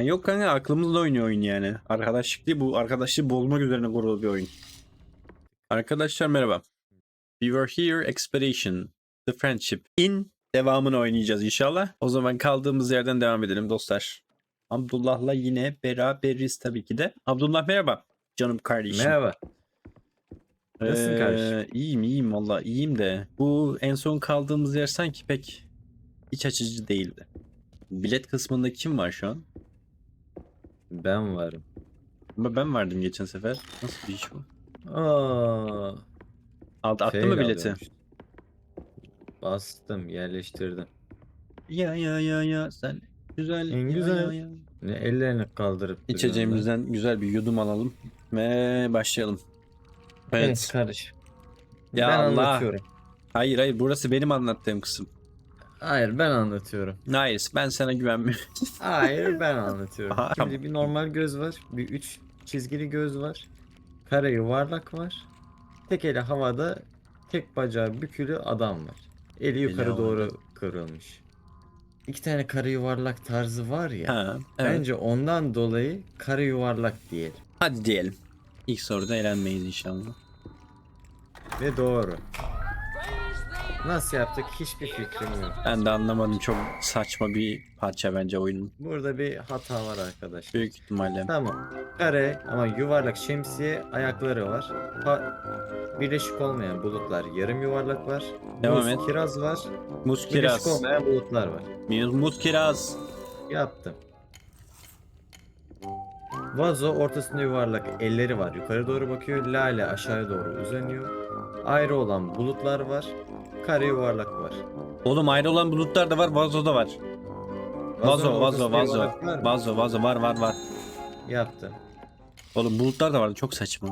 Ha, yok kanka aklımızla oynuyor oyun yani. Arkadaşlık değil bu arkadaşlığı bozmak üzerine kurulu bir oyun. Arkadaşlar merhaba. We were here expedition. The friendship. In devamını oynayacağız inşallah. O zaman kaldığımız yerden devam edelim dostlar. Abdullah'la yine beraberiz tabii ki de. Abdullah merhaba. Canım kardeşim. Merhaba. Nasılsın kardeşim? Ee, İyiyim iyiyim valla iyiyim de. Bu en son kaldığımız yer sanki pek iç açıcı değildi. Bilet kısmında kim var şu an? Ben varım. Ama Ben vardım geçen sefer. Nasıl bir iş bu? Aa, Aldı, attı fail mı bileti? alıyormuş. Bastım, yerleştirdim. Ya ya ya ya sen güzel. En ya, güzel. ya, ya. Ne ellerini kaldırıp duruyorsun İçeceğimizden güzel bir yudum alalım ve başlayalım. lan. Evet. Evet kardeşim. Ya ben Allah. anlatıyorum. Hayır hayır burası benim anlattığım kısım. Hayır ben anlatıyorum. Hayır ben sana güvenmiyorum. Hayır ben anlatıyorum. Aha, Şimdi bir normal göz var. Bir üç çizgili göz var. Kare yuvarlak var. Tek eli havada tek bacağı bükülü adam var. Eli yukarı havada. doğru kıvrılmış. İki tane kare yuvarlak tarzı var ya. ha, evet. Bence ondan dolayı kare yuvarlak diyelim. Hadi diyelim. İlk soruda eğlenmeyiz inşallah. Ve doğru. Nasıl yaptık hiçbir fikrim yok. Ben de anlamadım çok saçma bir parça bence oyunun. Burada bir hata var arkadaşlar. Büyük ihtimalle. Tamam. Kare ama yuvarlak şemsiye ayakları var. Ha, birleşik olmayan bulutlar yarım yuvarlak var. Devam Muz, et. kiraz var. Muz Birleşik kiraz. olmayan bulutlar var. Muz, muz kiraz. Yaptım. Vazo ortasında yuvarlak elleri var. Yukarı doğru bakıyor. Lale aşağıya doğru uzanıyor. Ayrı olan bulutlar var. Kare yuvarlak var. Oğlum ayrı olan bulutlar da var, vazo da var. Vazo, vazo, vazo. Vazo, vazo var var var. Yaptım. Oğlum bulutlar da vardı çok saçma.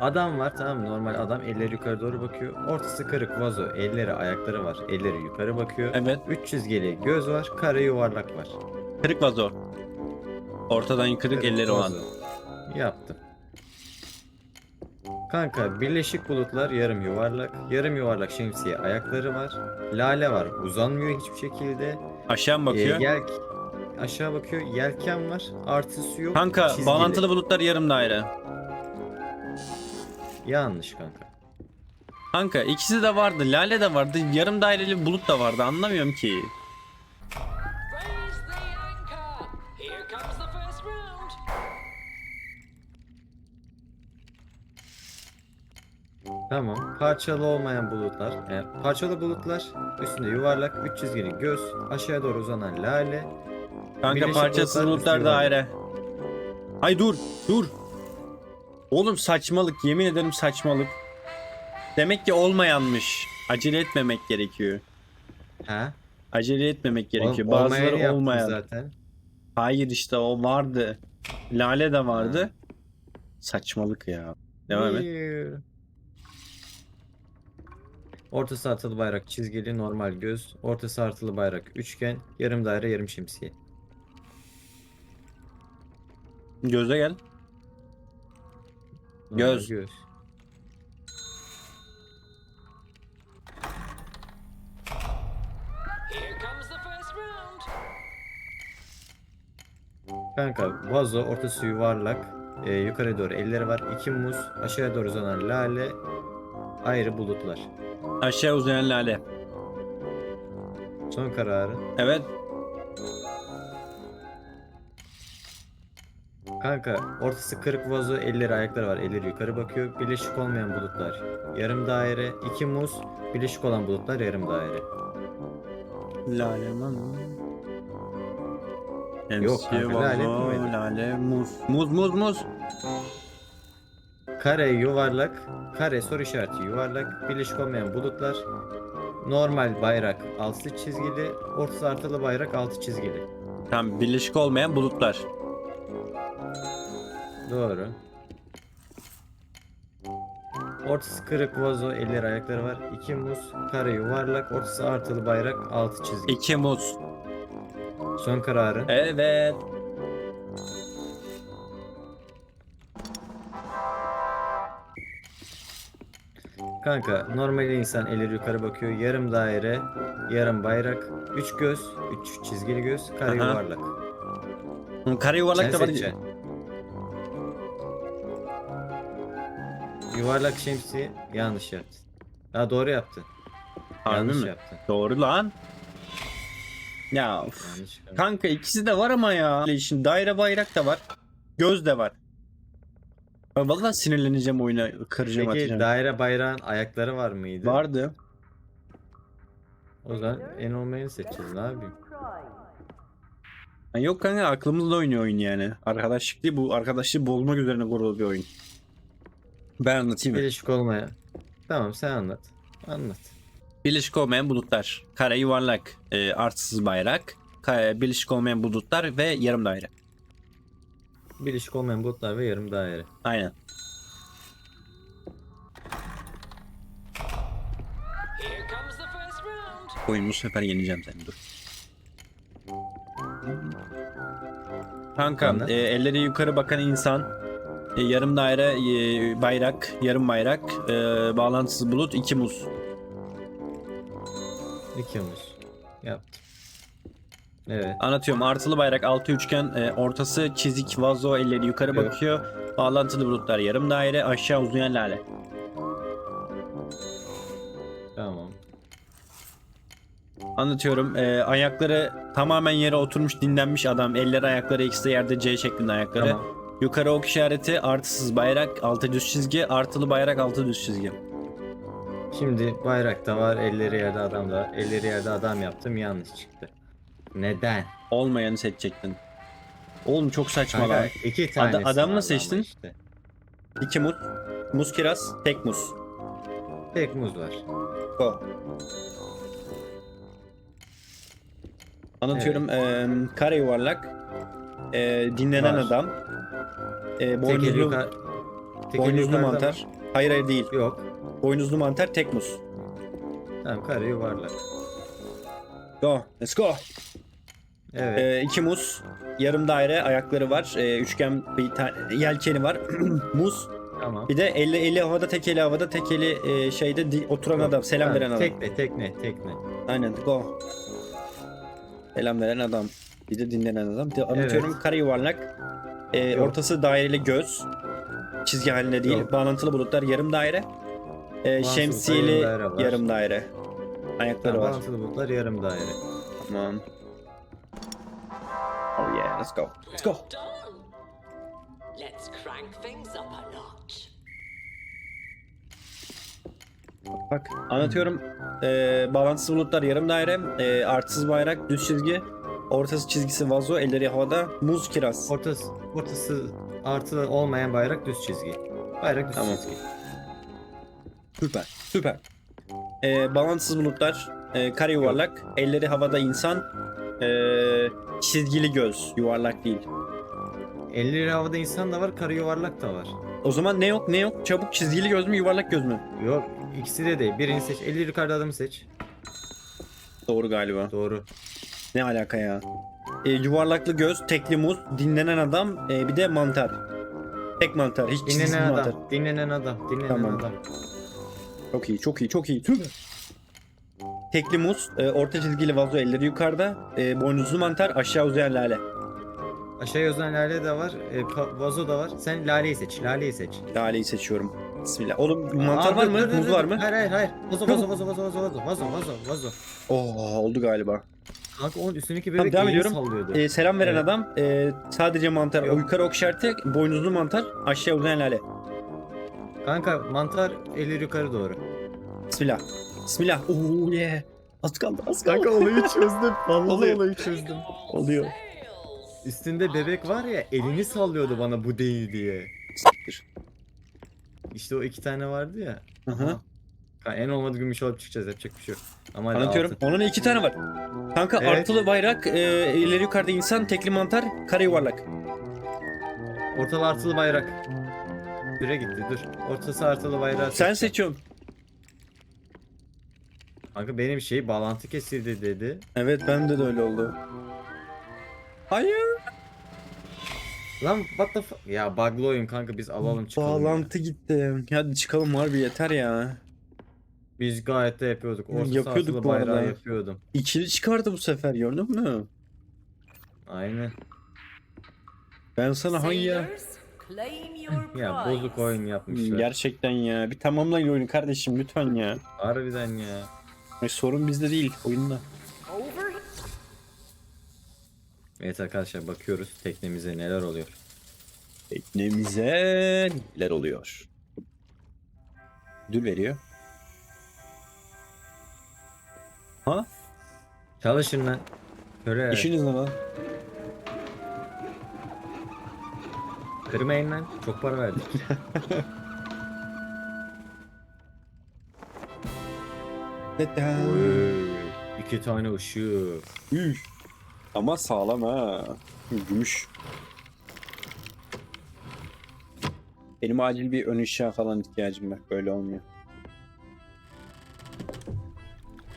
Adam var tamam mı? normal adam elleri yukarı doğru bakıyor. Ortası kırık vazo elleri ayakları var. Elleri yukarı bakıyor. Evet. Üç çizgili göz var. Kare yuvarlak var. Kırık vazo. Ortadan kırık elleri olan. vazo. Yaptım. Kanka birleşik bulutlar yarım yuvarlak. Yarım yuvarlak şemsiye ayakları var. Lale var uzanmıyor hiçbir şekilde. Aşağı mı Ee, bakıyor? yelk aşağı bakıyor. Yelken var. Artısı yok. Kanka çizgili. bağlantılı bulutlar yarım daire. Yanlış kanka. Kanka ikisi de vardı. Lale de vardı. Yarım daireli bulut da vardı. Anlamıyorum ki. Tamam. Parçalı olmayan bulutlar. e, parçalı bulutlar. Üstünde yuvarlak. Üç çizgili göz. Aşağıya doğru uzanan lale. Kanka Birleşik parçasız bulutlar, bulutlar üstü daire. Ay dur dur. Oğlum saçmalık yemin ederim saçmalık. Demek ki olmayanmış. Acele etmemek gerekiyor. Ha? Acele etmemek gerekiyor. Ol- Bazıları olmayan. zaten. Hayır işte o vardı. Lale de vardı. Saçmalık ya. Devam et. Ortası artılı bayrak çizgili normal göz. Ortası artılı bayrak üçgen. Yarım daire yarım şemsiye. Göze gel. Normal Göz. göz. Here comes the first round. Kanka vazo ortası yuvarlak. Ee, yukarı doğru elleri var. İki muz. Aşağıya doğru uzanan lale. Ayrı bulutlar. Aşağı uzayan lale. Son kararı. Evet. Kanka ortası kırık vazo elleri ayakları var elleri yukarı bakıyor birleşik olmayan bulutlar yarım daire iki muz birleşik olan bulutlar yarım daire Lale lan. Yok kanka, lale vazo, lale muz. Muz muz muz. Kare yuvarlak kare soru işareti yuvarlak birleşik olmayan bulutlar normal bayrak altı çizgili ortası artılı bayrak altı çizgili Tamam birleşik olmayan bulutlar. doğru Ortası kırık vazo, elleri ayakları var. iki muz, kare yuvarlak, ortası artılı bayrak, altı çizgi. İki muz. Son kararın. Evet. Kanka normal insan elleri yukarı bakıyor. Yarım daire, yarım bayrak, üç göz, üç çizgili göz, kare Aha. yuvarlak. Hı, Kare yuvarlak Sen da var. seçeceksin. Yuvarlak şemsiye yanlış yaptın. Ha doğru yaptın. Harbi yanlış mi? yaptın. Doğru lan. Ya. Yanlış yaptın. kanka ikisi de var ama ya. Şimdi daire bayrak da var. Göz de var. Ben vallahi sinirleneceğim oyuna kıracağım Peki atacağım. daire bayrağın ayakları var mıydı? Vardı. O zaman en olmayanı seçeceğiz ne yapayım? Ha, Yok kanka aklımızla oynuyor oyun yani. Arkadaşlık değil bu arkadaşlığı bozmak üzerine kurulu bir oyun. Ben anlatayım mı? Birleşik olmaya. Tamam sen anlat. Anlat. Birleşik olmayan bulutlar. Kare yuvarlak e, artsız bayrak. Ka- birleşik olmayan bulutlar ve yarım daire. Birleşik olmayan bulutlar ve yarım daire. Aynen. Oyun bu sefer yeneceğim seni dur. Kanka e, elleri yukarı bakan insan e, yarım daire e, bayrak yarım bayrak e, bağlantısız bulut iki muz. İki muz. Yaptım. Evet. Anlatıyorum artılı bayrak altı üçgen e, ortası çizik vazo elleri yukarı Yok. bakıyor. Bağlantılı bulutlar yarım daire aşağı uzayan lale. Tamam. Anlatıyorum. e, ayakları tamamen yere oturmuş dinlenmiş adam. Elleri ayakları ikisi de yerde C şeklinde ayakları. Tamam. Yukarı ok işareti artısız bayrak altı düz çizgi artılı bayrak altı düz çizgi. Şimdi bayrak da var, elleri yerde adam da var. Elleri yerde adam yaptım yanlış çıktı. Neden? Olmayanı seçecektin. Oğlum çok saçma Kanka lan. iki tane adam mı seçtin? Işte. İki muz. Muz kiraz. Tek muz. Tek muz var. Go. Anlatıyorum. eee, kare yuvarlak. eee, dinlenen Var. adam. Eli boynuzlu, boynuzlu mantar. Hayır hayır değil. Yok. Boynuzlu mantar tek muz. Tamam kare yuvarlak. Go. Let's go. Evet. Ee, iki muz, yarım daire ayakları var. Ee, üçgen bir tane yelkeni var. muz. tamam. Bir de eli eli havada, tek eli havada, tek eli e, şeyde di- oturan adam, selam Tamam, veren adam. Tekne, tekne, tekne. Aynen. Go. Selam veren adam. Bir de dinlenen adam. De- Anlatıyorum. Kare yuvarlak. Yok. ortası daireli göz. Çizgi halinde değil. Yok. Bağlantılı bulutlar yarım daire. Bağlantılı şemsiyeli daire yarım daire. Ayakları Tamam, var. bağlantılı bulutlar yarım daire. Tamam. Oh yeah, let's go. Let's go. Let's crank things up a notch. Bak anlatıyorum. Ee, bağlantısız bulutlar yarım daire, ee, artısız bayrak, düz çizgi, ortası çizgisi vazo, elleri havada, muz kiraz. Ortası, ortası artı olmayan bayrak düz çizgi. Bayrak düz Tamam. çizgi. Süper, süper. Ee, bağlantısız bulutlar, ee, kare yuvarlak, elleri havada insan, ee, çizgili göz, yuvarlak değil. 50 lira havada insan da var, kare yuvarlak da var. O zaman ne yok ne yok? Çabuk çizgili göz mü yuvarlak göz mü? Yok, ikisi de değil. Birini seç. 50 yukarıda adamı seç. Doğru galiba. Doğru. Ne alaka ya? Ee, yuvarlaklı göz, tekli muz, dinlenen adam, ee, bir de mantar. Tek mantar, hiç çizgisiz Dinlenen mantar. adam, dinlenen adam, dinlenen Tamam. adam. Çok iyi, çok iyi, çok iyi. Süper. Tekli muz, e, orta çizgili vazo elleri yukarıda, e, boynuzlu mantar, aşağı uzayan lale. Aşağıya uzanan lale de var, e, vazo da var. Sen laleyi seç, laleyi seç. Laleyi seçiyorum. Bismillah. Oğlum mantar Aa, var dur, mı? dur, dur, Muz dur. var mı? Hayır hayır hayır. Vazo vazo vazo vazo vazo vazo vazo vazo vazo. Oo, oldu galiba. Kanka onun üstündeki bebek devam elini ediyorum. sallıyordu. E, selam veren Evet. adam, e, sadece mantar, Yok. o yukarı ok işareti, boynuzlu mantar, aşağı uzayan lale. Kanka mantar elleri yukarı doğru. Bismillah. Bismillah. Oo yeah. Az kaldı, az kaldı. olayı çözdüm. Vallahi Oluyor. olayı çözdüm. Oluyor. Üstünde bebek var ya elini sallıyordu bana bu değil diye. Siktir. İşte o iki tane vardı ya. Hı hı. Kanka en olmadı gümüş alıp çıkacağız yapacak bir şey yok. Ama hadi Anlatıyorum. altın. Onun iki tane var. Kanka Evet. artılı bayrak, e, elleri yukarıda insan, tekli mantar, kare yuvarlak. Ortalı artılı bayrak. Süre gitti dur. Ortası artılı bayrağı Sen seçeceğim. seçiyorsun. Kanka benim şey bağlantı kesildi dedi. Evet bende de öyle oldu. Hayır. Lan what the fuck? Ya bug'lı oyun kanka biz alalım çıkalım. ya. Bağlantı gitti. Hadi çıkalım harbi yeter ya. Biz gayet de yapıyorduk. Ortası Yapıyorduk artılı bu bayrağı arada. yapıyordum. İkili çıkardı bu sefer gördün mü? Aynen. Ben sana hangi ya? Sailors, Ya bozuk oyun yapmışlar. Gerçekten ya. Bir tamamlayın oyunu kardeşim lütfen ya. Harbiden ya. Ay, sorun bizde değil oyunda. Evet arkadaşlar bakıyoruz teknemize neler oluyor. Teknemize neler oluyor? Ödül veriyor. Ha? Çalışın lan. Köre. İşiniz ne lan? Kırmayın lan. Çok para verdik. Oy, İki tane ışık. Üf. Ama sağlam ha. Gümüş. Benim acil bir ön ışığa falan ihtiyacım var. Böyle olmuyor.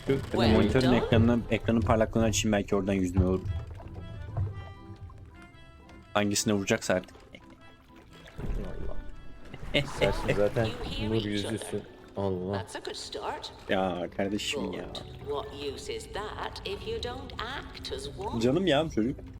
Şu Well monitörün done. ekranını, ekranın parlaklığını açayım belki oradan yüzme olur. Hangisine vuracaksa artık. Sersin zaten You hear nur each yüzüsü. Allah. That's a good start. Ya kardeşim ya. But what use is that if you don't act as one? Canım ya çocuk.